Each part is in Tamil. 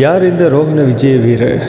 யார் இந்த ரோஹண விஜய வீரர்?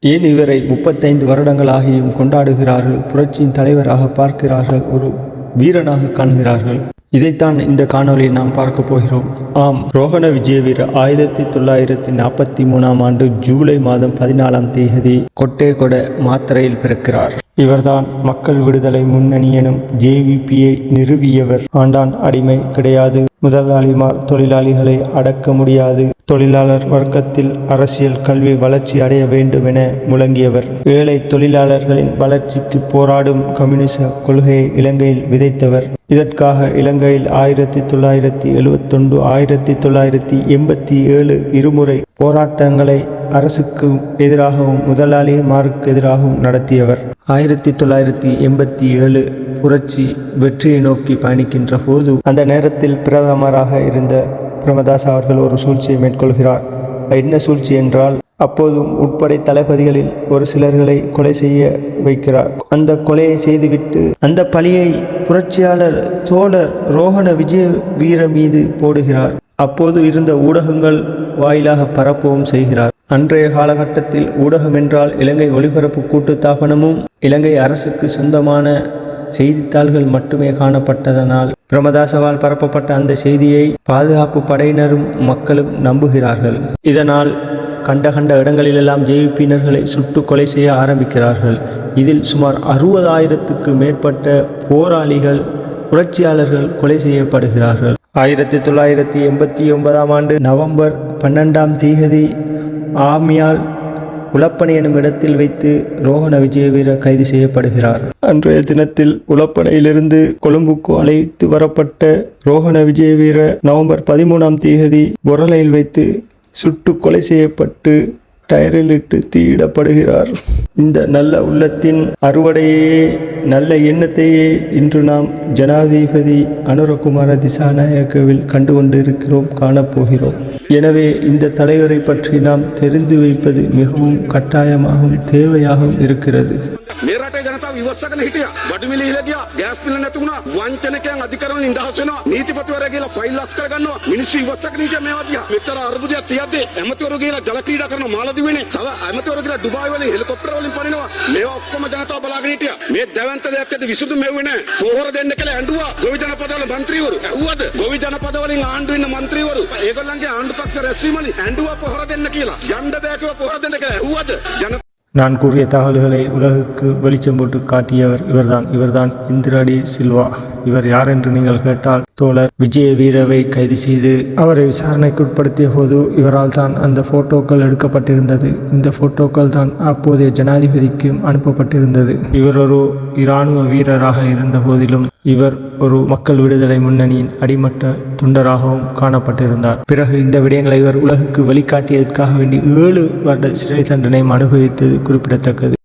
ஏன் இவரை முப்பத்தைந்து வருடங்களாகியும் கொண்டாடுகிறார்கள்? புரட்சியின் தலைவராக பார்க்கிறார்கள் ஒரு வீரனாக காண்கிறார்கள். இதைத்தான் இந்த காணொலியை நாம் பார்க்க போகிறோம். ஆம் ரோஹண விஜயவீர் ஆயிரத்தி தொள்ளாயிரத்தி நாற்பத்தி மூணாம் ஆண்டு ஜூலை மாதம் பதினாலாம் தேதி கொட்டேகொட மாத்திரையில் பிறக்கிறார். இவர்தான் மக்கள் விடுதலை முன்னணி எனும் ஜேவிபியை நிறுவியவர். ஆண்டான் அடிமை கிடையாது. முதலாளிமார் தொழிலாளிகளை அடக்க முடியாது. தொழிலாளர் வர்க்கத்தில் அரசியல் கல்வி வளர்ச்சி அடைய வேண்டும் என முழங்கியவர். ஏழை தொழிலாளர்களின் வளர்ச்சிக்கு போராடும் கம்யூனிச கொள்கையை இலங்கையில் விதைத்தவர். இதற்காக இலங்கையில் ஆயிரத்தி தொள்ளாயிரத்தி எழுவத்தொன்று ஆயிரத்தி தொள்ளாயிரத்தி எண்பத்தி ஏழு இருமுறை போராட்டங்களை அரசுக்கு எதிராகவும் முதலாளிமாருக்கு எதிராகவும் நடத்தியவர். ஆயிரத்தி தொள்ளாயிரத்தி எண்பத்தி ஏழு புரட்சி வெற்றியை நோக்கி பயணிக்கின்ற போது அந்த நேரத்தில் பிரதமராக இருந்த பிரமதாஸ் அவர்கள் ஒரு சூழ்ச்சியை மேற்கொள்கிறார். என்ன சூழ்ச்சி என்றால் அப்போதும் உட்படை தளபதிகளில் ஒரு சிலர்களை கொலை செய்ய வைக்கிறார். அந்த கொலையை செய்துவிட்டு அந்த பழியை புரட்சியாளர் தோழர் ரோஹண விஜய வீர மீது போடுகிறார். அப்போது இருந்த ஊடகங்கள் வாயிலாக பரப்பவும் செய்கிறார். அன்றைய காலகட்டத்தில் ஊடகம் என்றால் இலங்கை ஒலிபரப்பு கூட்டுத்தாபனமும் இலங்கை அரசுக்கு சொந்தமான செய்தித்தாள்கள் மட்டுமே காணப்பட்டதனால் பிரமதாசவால் பரப்பப்பட்ட அந்த செய்தியை பாதுகாப்பு படையினரும் மக்களும் நம்புகிறார்கள். இதனால் கண்ட கண்ட இடங்களிலெல்லாம் ஜேவிபியினர்களை சுட்டு கொலை செய்ய ஆரம்பிக்கிறார்கள். இதில் சுமார் அறுபதாயிரத்துக்கு மேற்பட்ட போராளிகள் புரட்சியாளர்கள் கொலை செய்யப்படுகிறார்கள். ஆயிரத்தி தொள்ளாயிரத்தி எண்பத்தி ஒன்பதாம் ஆண்டு நவம்பர் பன்னெண்டாம் தேதி ஆமியால் உலப்பனை எனும் இடத்தில் வைத்து ரோஹண வீரர் கைது செய்யப்படுகிறார். அன்றைய தினத்தில் உலப்பனையிலிருந்து கொழும்புக்கு அழைத்து வரப்பட்ட ரோஹண வீரர் நவம்பர் பதிமூணாம் தேதி பொரலையில் வைத்து சுட்டு கொலை செய்யப்பட்டு டயரிலிட்டு தீயிடப்படுகிறார். இந்த நல்ல உள்ளத்தின் அறுவடையே நல்ல எண்ணத்தையே இன்று நாம் ஜனாதிபதி அனுரகுமார திசாநாயக்கவில் கண்டு கொண்டிருக்கிறோம் காணப்போகிறோம். எனவே இந்த தலைவரை பற்றி நாம் தெரிந்து வைப்பது மிகவும் கட்டாயமாகவும் தேவையாகவும் இருக்கிறது. මේ රටේ ජනතාව ඉවස්සගෙන හිටියා. බඩු මිල ඉහළ ගියා. ගෑස් මිල නැති වුණා. වංචනිකයන් අධිකරණ නිදහස් වෙනවා. නීතිපතිවරයා ගිහලා ෆයිල් ලස් කරගන්නවා. මිනිස්සු ඉවස්සගෙන හිටියා මේවා දිහා. මෙතර අර්බුදයක් තියද්දී ඇමතිවරු ගිහලා ජල ක්‍රීඩා කරන මාලදිව වෙන්නේ. තව ඇමතිවරු ගිහලා ඩුබායි වලින් හෙලිකොප්ටර වලින් පනිනවා. මේවා ඔක්කොම ජනතාව බලාගෙන හිටියා. මේ දැවැන්ත දෙයක් ඇද්ද විසුදු මෙව්වේ නැහැ. පොහොර දෙන්න කියලා ඇඬුවා. ගොවි ජනපදවල മന്ത്രിවරු. ඇහුවද? ගොවි ජනපදවලින් ආණ්ඩු ඉන්න മന്ത്രിවරු. ඒගොල්ලන්ගේ ආණ්ඩු පක්ෂ රැස්වීමනි ඇඬුවා පොහොර දෙන්න කියලා. යන්න බෑ කිව්වා පොහොර දෙන්න කියලා. ඇහුවද? ජන நான் கூறிய தகவல்களை உலகுக்கு வெளிச்சம் போட்டு காட்டியவர் இவர்தான். இவர்தான் இந்திராடி சில்வா. இவர் யார் என்று நீங்கள் கேட்டால் தோழர் விஜய வீரவை கைது செய்து அவரை விசாரணைக்கு உட்படுத்திய போது இவரால் தான் அந்த போட்டோக்கள் எடுக்கப்பட்டிருந்தது. இந்த போட்டோக்கள் தான் அப்போதைய ஜனாதிபதிக்கும் அனுப்பப்பட்டிருந்தது. இவர் ஒரு இராணுவ வீரராக இருந்த போதிலும் இவர் ஒரு மக்கள் விடுதலை முன்னணியின் அடிமட்ட தொண்டராகவும் காணப்பட்டிருந்தார். பிறகு இந்த விடயங்களை இவர் உலகுக்கு வழிகாட்டியதற்காக வேண்டி ஏழு வருட சிறை தண்டனையும் அனுபவித்தது குறிப்பிடத்தக்கது.